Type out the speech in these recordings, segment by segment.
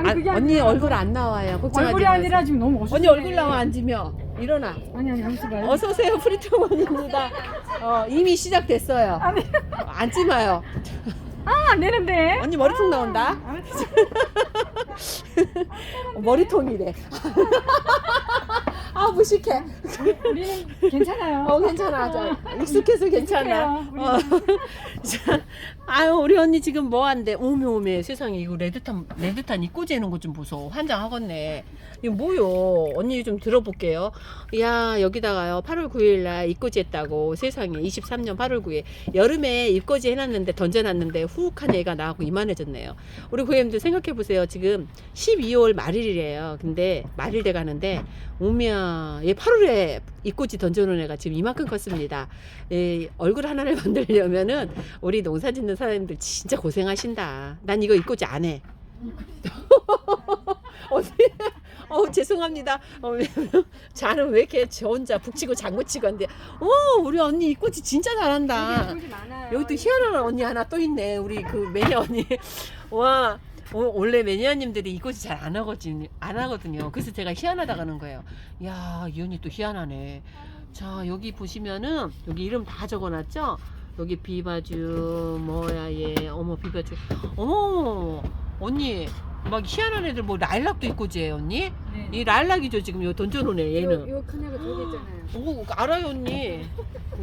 아니, 아, 그게 언니 아니라 얼굴 안 나와요. 걱정하지 얼굴이 마세요. 아니라 지금 너무 어수선해. 언니 얼굴 나와 앉으면 일어나. 아니 아니 하지 마요. 어서 오세요 프리토원입니다. 어, 이미 시작됐어요. 아니 어, 앉지 마요. 아, 안 되는데. 언니 머리통 나온다. 아, 어, 머리통이래. 아 무식해. 우리는 괜찮아요. 어 괜찮아. 저 익숙해서 괜찮아. 어. 자, 아유 우리 언니 지금 뭐 한대? 오메 오메 세상에 이거 레드탄 레드탄 입고 재는 거 좀 보소. 환장하겠네. 이거 뭐요? 언니 좀 들어볼게요. 야 여기다가요 8월 9일 날 입고지 했다고 세상에 23년 8월 9일 여름에 입고지 해놨는데 던져놨는데 후욱한 애가 나하고 이만해졌네요. 우리 고객님들 생각해 보세요. 지금 12월 말일이래요. 근데 말일 돼 가는데 오면 얘 8월에 입꼬지 던져놓은 애가 지금 이만큼 컸습니다. 예, 얼굴 하나를 만들려면은 우리 농사 짓는 사람들 진짜 고생하신다. 난 이거 입꼬지 안 해. 어디? 어 죄송합니다. 어, 자는 왜 이렇게 저 혼자 북치고 장구치고 한데, 어 우리 언니 입꼬지 진짜 잘한다. 여기 또 희한한 언니 하나 또 있네. 우리 그 매니아 언니. 와. 어, 원래 매니아님들이 이곳이 잘 안 하거든요. 안 하거든요. 그래서 제가 희한하다 가는 거예요. 야, 이 언니 또 희한하네. 자, 여기 보시면은 여기 이름 다 적어놨죠? 여기 비바주 뭐야 얘 어머 비바주 어머 언니 막 희한한 애들 뭐 라일락도 있고 제 언니 네. 이 라일락이죠 지금 요 던져놓네 얘는 요, 요 큰애가 저기 있잖아요. 오, 알아요, 언니.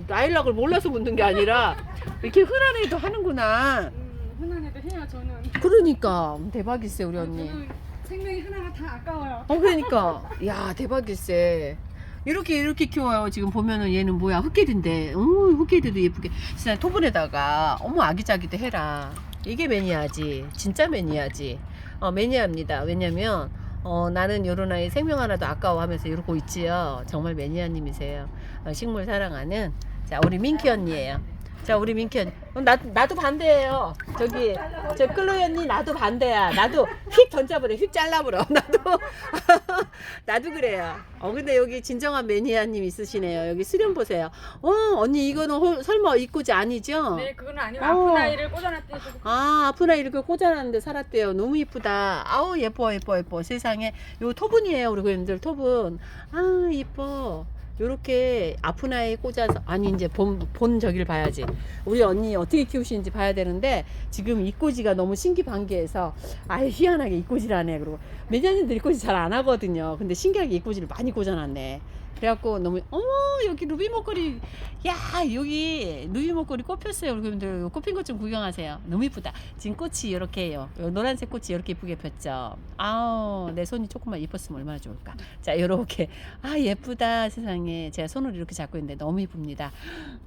라일락을 몰라서 묻는 게 아니라 이렇게 흔한 애도 하는구나. 음, 애들 해요 저는. 그러니까 대박일세 우리 언니. 저는 생명이 하나가 다 아까워요. 어 그러니까 야 대박일세. 이렇게 이렇게 키워요. 지금 보면은 얘는 뭐야 흑개들인데, 오 흑개들도 예쁘게. 진짜 토분에다가 어머 아기자기도 해라. 이게 매니아지. 진짜 매니아지. 어 매니아입니다. 왜냐면 어 나는 요런 아이 생명 하나도 아까워하면서 이러고 있지요. 정말 매니아님이세요. 어, 식물 사랑하는 자 우리 민키 언니예요. 자 우리. 어, 나 나도 반대예요. 저기 저 클로이 언니 나도 반대야. 나도 휙 던져버려. 휙 잘라버려. 나도 나도 그래요. 어 근데 여기 진정한 매니아님 있으시네요. 여기 수련 보세요. 어 언니 이거는 홀- 설마 입고지 아니죠? 네, 그건 아니고 어. 아픈 아이를 꽂아놨대요. 아 아프나 이렇게 꽂아놨는데 살았대요. 너무 이쁘다. 아우 예뻐 예뻐 예뻐 세상에 요 토분이에요 우리 고객님들 토분. 아 이뻐. 요렇게 아이 꽂아서 아니 이제 본, 본 저기를 봐야지. 우리 언니 어떻게 키우시는지 봐야 되는데 지금 입꼬지가 너무 신기반기해서 아예 희한하게 입꼬지라네. 그리고 매니아님들 입꼬지 잘 안 하거든요. 근데 신기하게 입꼬지를 많이 꽂아놨네 그래갖고 너무 어머 여기 루비 목걸이 야 여기 루비 목걸이 꼽혔어요 우리 분들. 꼽힌 것좀 구경하세요. 너무 이쁘다. 지금 꽃이 이렇게요. 노란색 꽃이 이렇게 이쁘게 폈죠? 아우 내 손이 조금만 예뻤으면 얼마나 좋을까. 자 요렇게. 아 예쁘다 세상에. 제가 손으로 이렇게 잡고 있는데 너무 이쁩니다.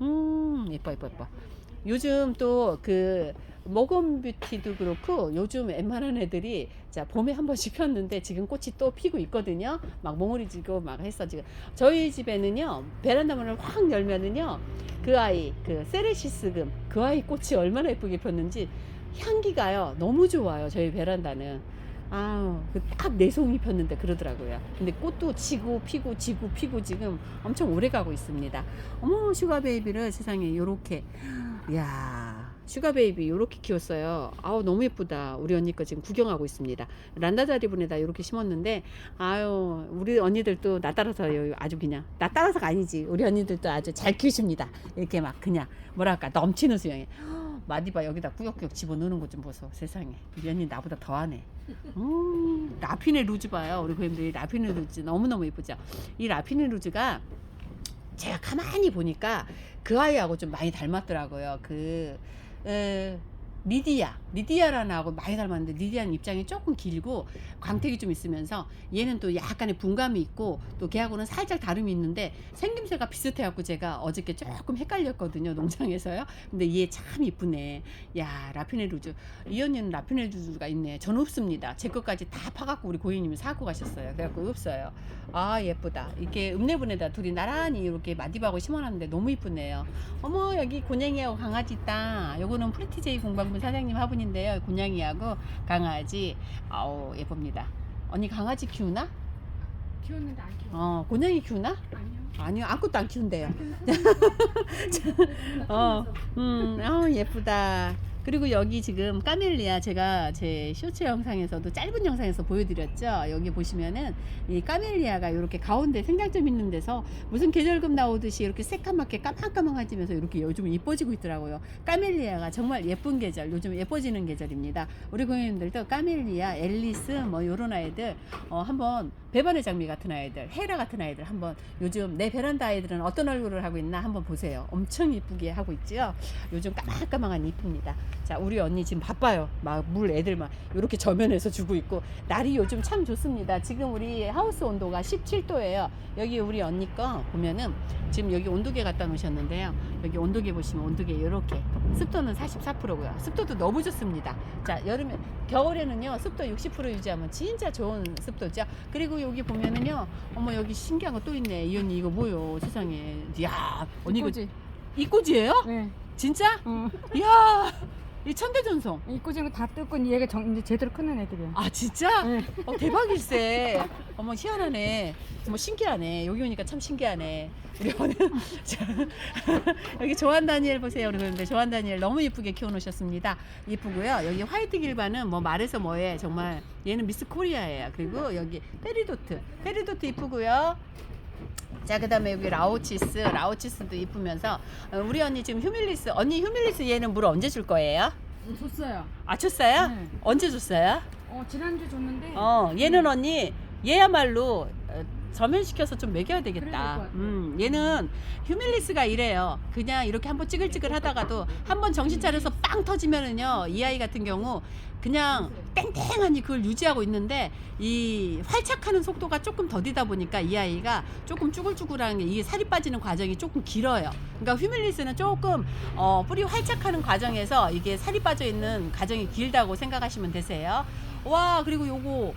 음 예뻐 예뻐 예뻐. 요즘 또그 모건 뷰티도 그렇고 요즘 웬만한 애들이 자 봄에 한 번씩 폈는데 지금 꽃이 또 피고 있거든요. 막 몽우리 지고 막 했어 지금 저희 집에는요 베란다 문을 확 열면은요 그 아이 그 세레시스금 그 아이 꽃이 얼마나 예쁘게 폈는지 향기가요 너무 좋아요 저희 베란다는. 아우 그딱 내송이 폈는데 그러더라고요. 근데 꽃도 지고 피고 지고 피고 지금 엄청 오래 가고 있습니다. 어머 슈가 베이비를 세상에 요렇게. 이야 슈가 베이비 요렇게 키웠어요. 아우 너무 예쁘다. 우리 언니 거 지금 구경하고 있습니다. 란다자리분에다 요렇게 심었는데 아유 우리 언니들도 나 따라서요 아주 그냥 나 따라서가 아니지. 우리 언니들도 아주 잘 키우십니다. 이렇게 막 그냥 뭐랄까 넘치는 수영에. 마디바 여기다 꾸역꾸역 집어넣는 것 좀 보소 세상에. 우리 언니 나보다 더하네. 음, 라피네 루즈 봐요 우리 고객님들이. 라피네 루즈 너무너무 예쁘죠? 이 라피네 루즈가 제가 가만히 보니까 그 아이하고 좀 많이 닮았더라고요. 그 에, 리디아 리디아라는 하고 많이 닮았는데 리디아는 입장이 조금 길고 광택이 좀 있으면서 얘는 또 약간의 분감이 있고 또 걔하고는 살짝 다름이 있는데 생김새가 비슷해갖고 제가 어저께 조금 헷갈렸거든요 농장에서요. 근데 얘 참 이쁘네. 야 라피네 루즈. 이 언니는 라피네 루즈가 있네. 전 없습니다. 제 것까지 다 파갖고 우리 고객님이 사고 가셨어요. 그래갖고 없어요. 아 예쁘다. 이렇게 읍내분에다 둘이 나란히 이렇게 마디바고 심어놨는데 너무 이쁘네요. 어머 여기 곤양이하고 강아지 있다. 요거는 프리티제이 공방 분 사장님 화분인데요 곤양이하고 강아지 아우 예쁩니다 언니 강아지 키우나? 키웠는데 안 키워. 어 곤양이 키우나? 아니요. 아니요 아무것도 안 키운대요 어, 음, 아 예쁘다. 그리고 여기 지금 까멜리아 제가 제 쇼츠 영상에서도 짧은 영상에서 보여드렸죠. 여기 보시면은 이 까멜리아가 이렇게 가운데 생장점 있는 데서 무슨 계절금 나오듯이 이렇게 새까맣게 까망까망해지면서 이렇게 요즘 이뻐지고 있더라고요. 까멜리아가 정말 예쁜 계절, 요즘 예뻐지는 계절입니다. 우리 고객님들도 까멜리아, 앨리스 뭐 요런 아이들 어, 한번 배반의 장미 같은 아이들, 헤라 같은 아이들 한번 요즘 내 베란다 아이들은 어떤 얼굴을 하고 있나 한번 보세요. 엄청 이쁘게 하고 있지요. 요즘 까망까망한 이쁩니다. 자, 우리 언니 지금 바빠요. 막 물 애들 막 이렇게 저면에서 주고 있고 날이 요즘 참 좋습니다. 지금 우리 하우스 온도가 17도예요. 여기 우리 언니 거 보면은 지금 여기 온도계 갖다 놓으셨는데요. 여기 온도계 보시면 온도계 이렇게 습도는 44%고요. 습도도 너무 좋습니다. 자, 여름에 겨울에는요. 습도 60% 유지하면 진짜 좋은 습도죠. 그리고 여기 보면은요. 어머 여기 신기한 거 또 있네. 이 언니 이거 뭐요? 세상에. 야, 언니 이거 이꼬지. 이꼬지예요? 네. 진짜? 어. 이야, 이 천대전송. 이꼬지는 다 뜯고 얘가 정, 이제 제대로 크는 애들이야. 아 진짜? 네. 어, 대박일세. 어머 희한하네. 어머 신기하네. 여기 오니까 참 신기하네. 우리 오늘 자, 여기 조한 다니엘 보세요. 그런데 조한 다니엘 너무 이쁘게 키워놓으셨습니다. 이쁘고요. 여기 화이트 길바는 뭐 말해서 뭐해 정말 얘는 미스 코리아예요. 그리고 여기 페리도트, 페리도트 이쁘고요. 자 그다음에 여기 라오치스, 라오치스도 이쁘면서 어, 우리 언니 지금 휴밀리스, 언니 휴밀리스 얘는 물 언제 줄 거예요? 음, 줬어요. 아 줬어요? 네. 언제 줬어요? 어 지난주 줬는데. 어, 얘는 언니 얘야말로 어, 저면시켜서 좀 먹여야 될것 되겠다. 음, 얘는 휴밀리스가 이래요. 그냥 이렇게 한번 찌글찌글 하다가도 한번 정신 차려서 빵 터지면은요, 이 아이 같은 경우 그냥 땡땡하니 그걸 유지하고 있는데 이 활착하는 속도가 조금 더디다 보니까 이 아이가 조금 쭈글쭈글한 게 이게 살이 빠지는 과정이 조금 길어요. 그러니까 휴밀리스는 조금 어, 뿌리 활착하는 과정에서 이게 살이 빠져 있는 과정이 길다고 생각하시면 되세요. 와 그리고 요거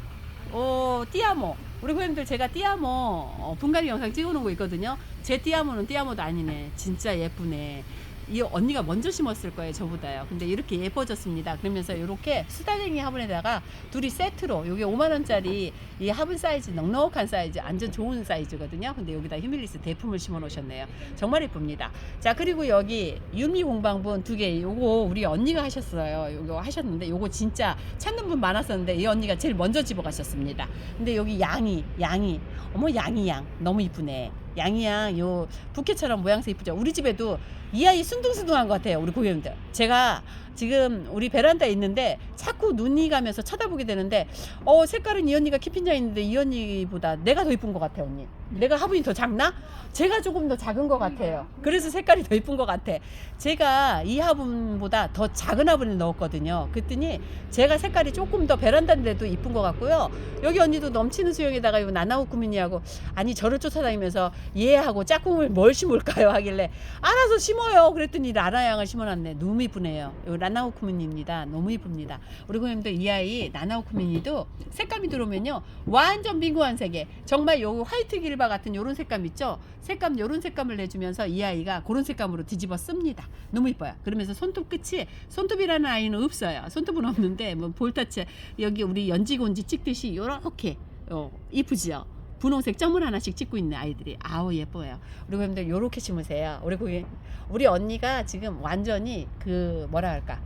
어 띠아모 우리 고객님들 제가 띠아모 어, 분갈이 영상 찍어놓은 거 있거든요. 제 띠아모는 띠아모도 아니네. 진짜 예쁘네. 이 언니가 먼저 심었을 거예요, 저보다요. 근데 이렇게 예뻐졌습니다. 그러면서 이렇게 수다쟁이 화분에다가 둘이 세트로 요게 5만 원짜리 이 화분 사이즈 넉넉한 사이즈, 완전 좋은 사이즈거든요. 근데 여기다 휴밀리스 대품을 심어 놓으셨네요. 정말 예쁩니다. 자, 그리고 여기 윤미 공방분 두 개, 요거 우리 언니가 하셨어요. 요거 하셨는데 요거 진짜 찾는 분 많았었는데 이 언니가 제일 먼저 집어 가셨습니다. 근데 여기 양이, 양이, 어머 양이 양 너무 이쁘네. 양이 양 요 부케처럼 모양새 이쁘죠. 우리 집에도 이 아이 순둥순둥한 것 같아요. 우리 고객님들. 제가 지금 우리 베란다에 있는데 자꾸 눈이 가면서 쳐다보게 되는데 어 색깔은 이 언니가 키핀자 있는데 이 언니보다 내가 더 이쁜 것 같아 언니. 내가 화분이 더 작나? 제가 조금 더 작은 것 같아요. 그래서 색깔이 더 이쁜 것 같아. 제가 이 화분보다 더 작은 화분을 넣었거든요. 그랬더니 제가 색깔이 조금 더 베란다인데도 이쁜 것 같고요. 여기 언니도 넘치는 수영에다가 이 나나우쿠미니하고 아니 저를 쫓아다니면서 얘하고 짝꿍을 뭘 심을까요 하길래 알아서 심어요. 그랬더니 라나양을 심어놨네. 너무 이쁘네요. 요 라나우쿠미니입니다. 너무 이쁩니다. 우리 고객님들 이 아이 나나우쿠미니도 색감이 들어오면요 완전 빙고한 색에 정말 요 화이트 길바 같은 요런 색감 있죠. 색감 요런 색감을 내주면서 이 아이가 그런 색감으로 뒤집어 씁니다. 너무 이뻐요. 그러면서 손톱 끝이 손톱이라는 아이는 없어요. 손톱은 없는데 뭐 볼터치 여기 우리 연지곤지 찍듯이 요렇게 어, 이쁘지요. 분홍색 점을 하나씩 찍고 있는 아이들이 아우 예뻐요. 우리 고객님들 요렇게 심으세요. 우리 고객 우리 언니가 지금 완전히 그 뭐라 할까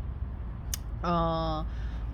어.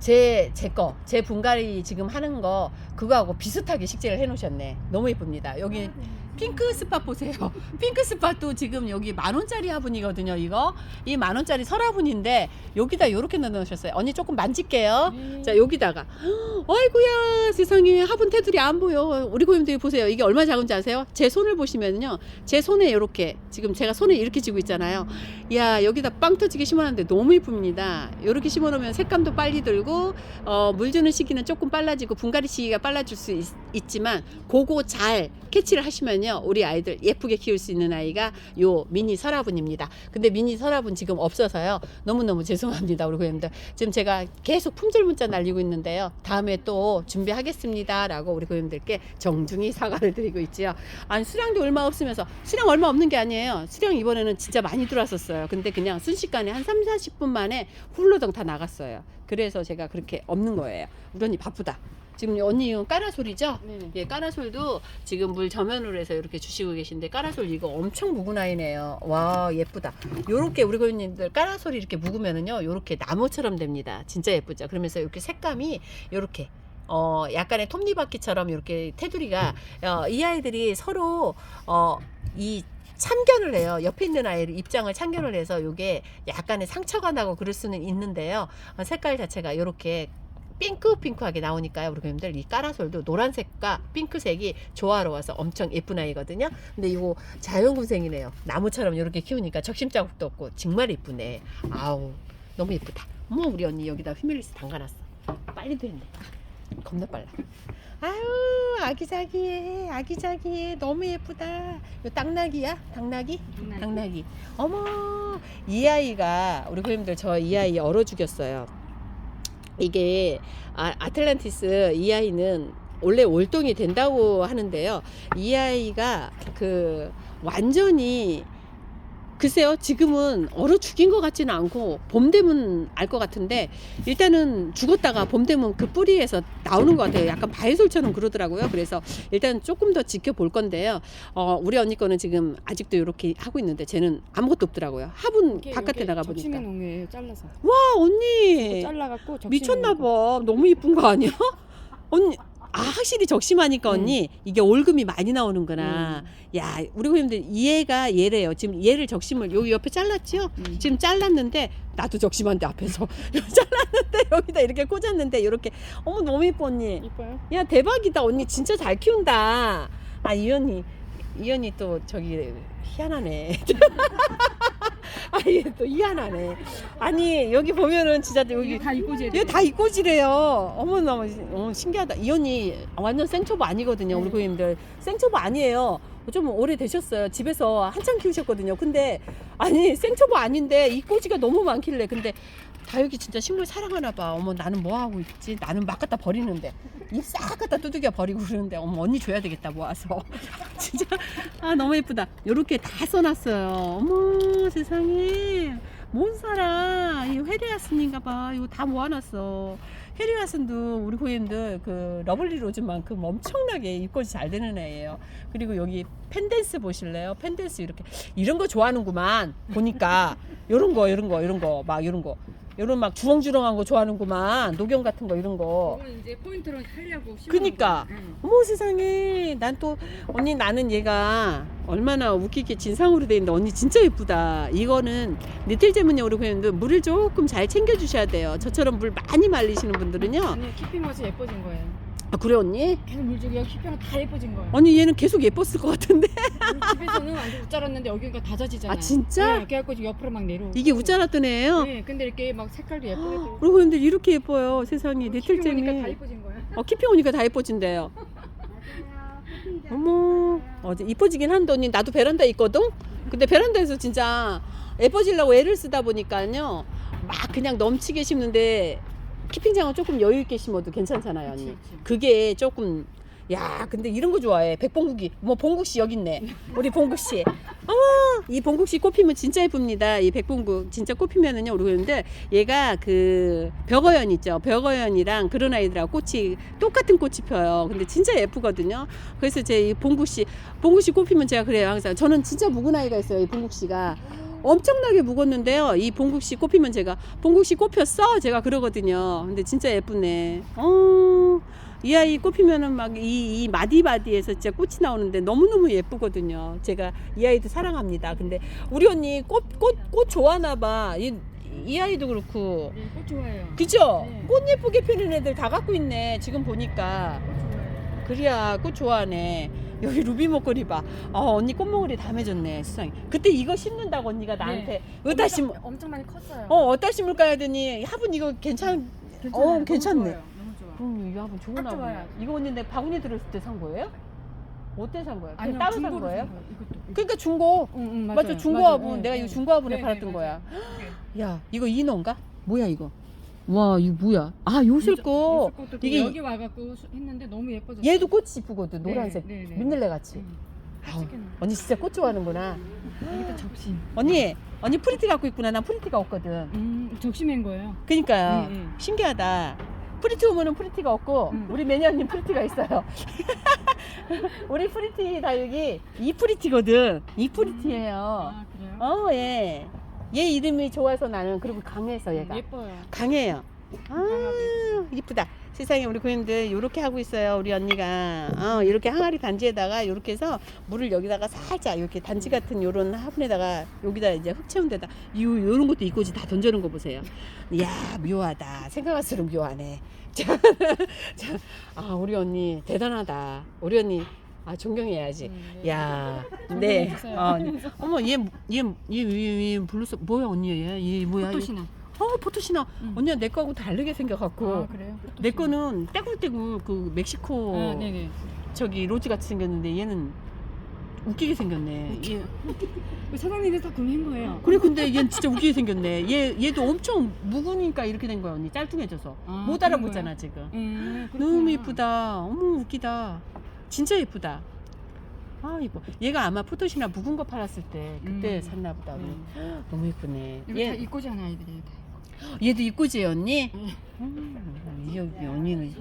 제, 제 거, 제 분갈이 지금 하는 거, 그거하고 비슷하게 식재를 해 놓으셨네. 너무 예쁩니다. 여기 핑크 스팟 보세요. 핑크 스팟도 지금 여기 만 원짜리 화분이거든요. 이거 이 만 원짜리 설화분인데 여기다 이렇게 넣어놓으셨어요. 언니 조금 만질게요. 네. 자 여기다가 아이고야 세상에 화분 테두리 안 보여. 우리 고객님들이 보세요. 이게 얼마 작은지 아세요? 제 손을 보시면요. 제 손에 이렇게 지금 제가 손에 이렇게 쥐고 있잖아요. 야 여기다 빵 터지게 심어놨는데 너무 이쁩니다. 이렇게 심어놓으면 색감도 빨리 들고 어, 물 주는 시기는 조금 빨라지고 분갈이 시기가 빨라질 수 있, 지만 그거 잘 캐치를 하시면요 우리 아이들 예쁘게 키울 수 있는 아이가 요 미니 설화분입니다. 근데 미니 설화분 지금 없어서요 너무너무 죄송합니다 우리 고객님들 지금 제가 계속 품절 문자 날리고 있는데요 다음에 또 준비하겠습니다 라고 우리 고객님들께 정중히 사과를 드리고 있지요. 아니 수량도 얼마 없으면서 수량 얼마 없는 게 아니에요. 수량 이번에는 진짜 많이 들어왔었어요. 근데 그냥 순식간에 한 3, 40분 만에 훌러덩 다 나갔어요. 그래서 제가 그렇게 없는 거예요. 우리 언니 바쁘다. 지금 언니 까라솔이죠? 네네. 예, 까라솔도 지금 물 저면으로 해서 이렇게 주시고 계신데 까라솔 이거 엄청 묵은 아이네요. 와 예쁘다. 요렇게 우리 고객님들 까라솔이 이렇게 묵으면은요, 요렇게 나무처럼 됩니다. 진짜 예쁘죠. 그러면서 이렇게 색감이 요렇게 어 약간의 톱니바퀴처럼 이렇게 테두리가 어, 이 아이들이 서로 어이 참견을 해요. 옆에 있는 아이를 입장을 참견을 해서 요게 약간의 상처가 나고 그럴 수는 있는데요. 어, 색깔 자체가 요렇게 핑크핑크하게 나오니까요. 우리 고객님들 이 까라솔도 노란색과 핑크색이 조화로워서 엄청 예쁜 아이거든요. 근데 이거 자연군생이네요. 나무처럼 이렇게 키우니까 적심 자국도 없고 정말 예쁘네. 아우 너무 예쁘다. 어머 우리 언니 여기다 휘밀리스 담가놨어. 빨리 되네. 겁나 빨라. 아유 아기자기해 아기자기해 너무 예쁘다. 이 땅나기야? 당나기? 당나기. 어머, 이 아이가 우리 고객님들 저 이 아이 얼어 죽였어요. 이게 아, 아틀란티스 이 아이는 원래 올동이 된다고 하는데요. 이 아이가 그 완전히 글쎄요 지금은 얼어 죽인 것 같지는 않고 봄 되면 알 것 같은데 일단은 죽었다가 봄 되면 그 뿌리에서 나오는 것 같아요 약간 바이솔처럼 그러더라고요 그래서 일단 조금 더 지켜볼 건데요 어, 우리 언니 거는 지금 아직도 이렇게 하고 있는데 쟤는 아무것도 없더라고요 화분 바깥에 나가 적심해 보니까 놓은 거예요. 잘라서. 와 언니 잘라갖고 미쳤나. 봐. 너무 이쁜 거 아니야? 언니 아 확실히 적심하니까 음. 언니 이게 올금이 많이 나오는구나. 야 우리 고객님들 얘가 얘래요. 지금 얘를 적심을 여기 옆에 잘랐지요? 음. 지금 잘랐는데 나도 적심한데 앞에서 잘랐는데 여기다 이렇게 꽂았는데 이렇게 어머 너무 이뻐 언니. 이뻐요? 야 대박이다 언니 진짜 잘 키운다. 아 이 언니 이 언니 또 저기 희한하네. 아 얘 또 희한하네. 아니 여기 보면은 진짜 여기 다 이꼬지. 이거 다 이꼬지래요. 어머 너무 어, 신기하다. 이 언니 완전 생초보 아니거든요. 우리 네. 고객님들 생초보 아니에요. 좀 오래 되셨어요. 집에서 한참 키우셨거든요. 근데 아니 생초보 아닌데 이 꼬지가 너무 많길래 근데 다육이 진짜 식물 사랑하나 봐. 어머 나는 뭐 하고 있지? 나는 막 갖다 버리는데 입 싹 갖다 두들겨 버리고 그러는데 어머 언니 줘야 되겠다 모아서 진짜 아 너무 예쁘다. 요렇게 다 써놨어요. 어머 세상에 뭔 사라 이 헤리아슨인가 봐. 이거 다 모아놨어. 헤리아슨도 우리 고객님들 그 러블리 로즈만큼 엄청나게 입꼬지 잘 되는 애예요. 그리고 여기 펜댄스 보실래요? 펜댄스 이렇게 이런 거 좋아하는구만 보니까 요런 거 이런 거 이런 거막 이런 거 요런 막 주렁주렁한 거 좋아하는구만 녹용 같은 거 이런 거 이건 이제 포인트로 하려고. 심은 그니까. 응. 어머 세상에 난 또 언니 나는 얘가 얼마나 웃기게 진상으로 돼 있는데 언니 진짜 예쁘다 이거는 니틀 제문에 우리 고객님들 물을 조금 잘 챙겨 주셔야 돼요 저처럼 물 많이 말리시는 분들은요 아니 키핑워서 예뻐진 거예요. 아 그래 언니 계속 물 주기 여기 키핑은 다 예뻐진 거예요. 언니 얘는 계속 예뻤을 것 같은데 우리 집에서는 완전 웃자랐는데 여기가 다 젖이잖아요. 아, 진짜? 네, 그래갖고 지금 옆으로 막 내려. 이게 웃자랐던 애예요 네, 근데 이렇게 막 색깔도 예쁘게. 또 우리 고객님들 이렇게 예뻐요 세상에 키핑 오니까 다 예뻐진 거예요. 어 키핑 오니까 다 예뻐진대요 어머 어제 이뻐지긴 한데 언니 나도 베란다에 있거든 근데 베란다에서 진짜 예뻐지려고 애를 쓰다 보니까요 막 그냥 넘치게 심는데 키핑장은 조금 여유 있게 심어도 괜찮잖아요 언니. 그치, 그치. 그게 조금 야 근데 이런 거 좋아해. 백봉국이. 뭐 봉국 씨 여기 있네. 우리 봉국 씨. 어머 이 봉국 씨 꽃피면 진짜 예쁩니다. 이 백봉국. 진짜 꽃피면은요 우리 그런데 얘가 그 벽어연 있죠. 벽어연이랑 그런 아이들하고 꽃이 똑같은 꽃이 펴요. 근데 진짜 예쁘거든요. 그래서 제 이 봉국 씨 봉국 씨 꽃피면 제가 그래요 항상. 저는 진짜 묵은 아이가 있어요 이 봉국 씨가 엄청나게 묵었는데요. 이 봉국 씨 꽃피면 제가 봉국 씨 꽃폈어? 제가 그러거든요. 근데 진짜 예쁘네. 어. 이 아이 꽃피면은 막이 이 마디마디에서 진짜 꽃이 나오는데 너무너무 예쁘거든요. 제가 이 아이도 사랑합니다. 근데 우리 언니 꽃 꽃 꽃 좋아하나 봐. 이, 이 아이도 그렇고. 네, 꽃 좋아해요. 그죠? 네. 꽃 예쁘게 피는 애들 다 갖고 있네. 지금 보니까. 꽃 좋아해요. 그래야 꽃 좋아하네. 여기 루비 목걸이 봐. 어, 언니 꽃목걸이 다 맺었네, 세상에. 그때 이거 심는다고 언니가 나한테 어디다 심, 엄청, 엄청 많이 컸어요. 어, 어디다 심을까 하더니 화분 이거 괜찮, 괜찮아요. 어, 너무 괜찮네. 좋아요. 너무 좋아. 음, 이 화분 좋은 딱. 좋아요. 이거 언니 내 바구니 들었을 때 산 거예요? 어때 산? 그냥 아니요, 따로 산 중고로 거예요? 산 거예요. 이것도. 그러니까 중고. 응, 응, 맞아요. 맞죠? 중고 맞아요. 화분. 네, 내가 네. 이거 중고 화분에 네, 팔았던 네, 거야. 맞아요. 야, 이거 인어인가? 뭐야 이거? 와, 이거 뭐야? 아, 요술 거. 이게- 이게 여기 와갖고 수- 했는데 너무 예뻐졌어요. 얘도 꽃이 이쁘거든, 네, 노란색. 네, 네. 민들레 같이. 아우, 깜찍했네. 언니 진짜 꽃 좋아하는구나. 여기다 적심. 언니, 언니 프리티 갖고 있구나. 난 프리티가 없거든. 음, 적심한 거예요. 그니까요. 응, 응. 신기하다. 프리티 오면은 프리티가 없고 음. 우리 매니아님 프리티가 있어요. 우리 프리티 다육이 이 프리티거든. 이 프리티예요. 아 그래요? 어, 예. 얘 이름이 좋아서 나는 그리고 강해서 얘가 예뻐요. 강해요. 아, 이쁘다. 세상에 우리 고객님들 이렇게 하고 있어요. 우리 언니가 어, 이렇게 항아리 단지에다가 이렇게 해서 물을 여기다가 살짝 이렇게 단지 같은 요런 화분에다가 여기다 이제 흙 채운 데다 요 요런 것도 이꼬지 다 던져놓은 거 보세요. 이야 묘하다. 생각할수록 묘하네. 자, 자, 아 우리 언니 대단하다. 우리 언니 아 존경해야지. 음, 네. 야, 네. 존경해주세요. 어, 어머 얘얘얘얘 블루스 뭐야 언니 얘? 얘 뭐야? 얘? 포토시나. 어 포토시나 음. 언니가 내 거하고 다르게 생겨갖고 아 그래요? 내 거는 떼굴떼굴 그 멕시코 아 네네. 저기 로즈 같이 생겼는데 얘는 웃기게 생겼네. 얘 그 사장님이 다 구매한 거예요. 그래 근데 얘는 진짜 웃기게 생겼네. 얘 얘도 엄청 묵으니까 이렇게 된 거야 언니 짤뚱해져서 아, 못 그런 알아보잖아 지금. 음, 너무 예쁘다. 어머 웃기다. 진짜 예쁘다. 아 이뻐. 얘가 아마 포토시나 묵은 거 팔았을 때 그때 음. 샀나 보다. 우리. 음. 너무 예쁘네. 얘다 이꼬지하는 아이들이에요. 다. 얘도 이꼬지 언니? 음. 음, 이 여기 언니는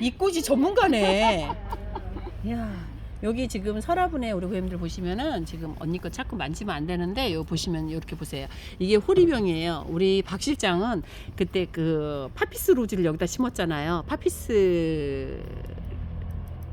이꼬지 전문가네. 야 여기 지금 서라분에 우리 고객님들 보시면은 지금 언니 거 자꾸 만지면 안 되는데 요 보시면 이렇게 보세요. 이게 호리병이에요. 우리 박 실장은 그때 그 파피스 로즈를 여기다 심었잖아요. 파피스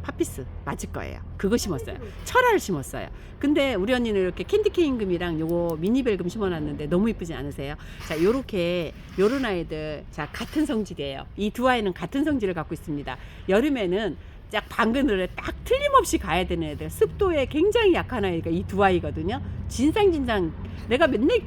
파피스 맞을 거예요. 그거 심었어요. 철화를 심었어요. 근데 우리 언니는 이렇게 캔디 케인금이랑 요거 미니벨금 심어놨는데 너무 이쁘지 않으세요? 자, 요렇게 요런 아이들 자 같은 성질이에요. 이 두 아이는 같은 성질을 갖고 있습니다. 여름에는 딱 방그늘에 딱 틀림없이 가야 되는 애들 습도에 굉장히 약한 아이가 이 두 아이거든요. 진상진상 내가 맨날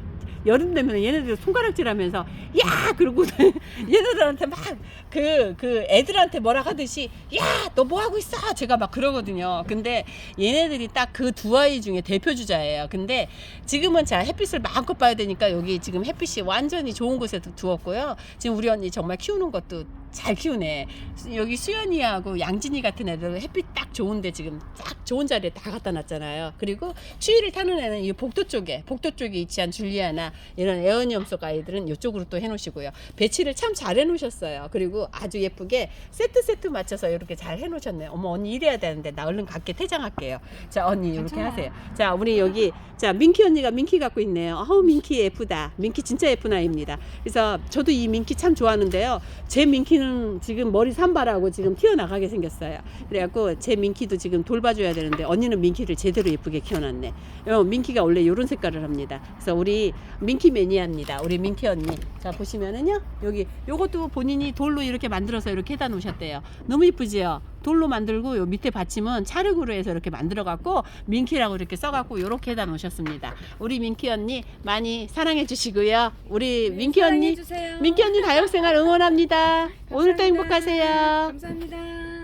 여름 되면 얘네들 손가락질 하면서 야! 그러고 얘네들한테 막그그 애들한테 뭐라 하듯이 야! 너 뭐 하고 있어? 제가 막 그러거든요. 근데 얘네들이 딱 그 두 아이 중에 대표 주자예요. 근데 지금은 자 햇빛을 마음껏 봐야 되니까 여기 지금 햇빛이 완전히 좋은 곳에 두- 두었고요. 지금 우리 언니 정말 키우는 것도 잘 키우네. 여기 수연이하고 양진이 같은 애들 햇빛 딱 좋은데 지금 딱 좋은 자리에 다 갖다 놨잖아요. 그리고 추위를 타는 애는 이 복도 쪽에 복도 쪽에 위치한 줄리아나 이런 에어니엄 속 아이들은 이쪽으로 또 해놓으시고요. 배치를 참 잘 해놓으셨어요. 그리고 아주 예쁘게 세트 세트 맞춰서 이렇게 잘 해놓으셨네요. 어머 언니 이래야 되는데 나 얼른 갈게 퇴장할게요. 자 언니 이렇게 괜찮아요. 하세요. 자 우리 여기 자 민키 언니가 민키 갖고 있네요. 어우 민키 예쁘다. 민키 진짜 예쁜 아이입니다. 그래서 저도 이 민키 참 좋아하는데요. 제 민키는 지금 머리 산발하고 지금 튀어나가게 생겼어요. 그래갖고 제 민키도 지금 돌봐줘야 되는데 언니는 민키를 제대로 예쁘게 키워놨네. 어, 민키가 원래 이런 색깔을 합니다. 그래서 우리 민키 매니아입니다. 우리 민키 언니. 자 보시면은요 여기 요것도 본인이 돌로 이렇게 만들어서 이렇게 해다 놓으셨대요. 너무 이쁘지요? 돌로 만들고 요 밑에 받침은 찰흙으로 해서 이렇게 만들어 갖고 민키라고 이렇게 써 갖고 요렇게 해다 놓으셨습니다. 우리 민키 언니 많이 사랑해 주시고요. 우리 민키 언니 주세요. 민키 언니 다육생활 응원합니다 오늘도. 행복하세요 감사합니다.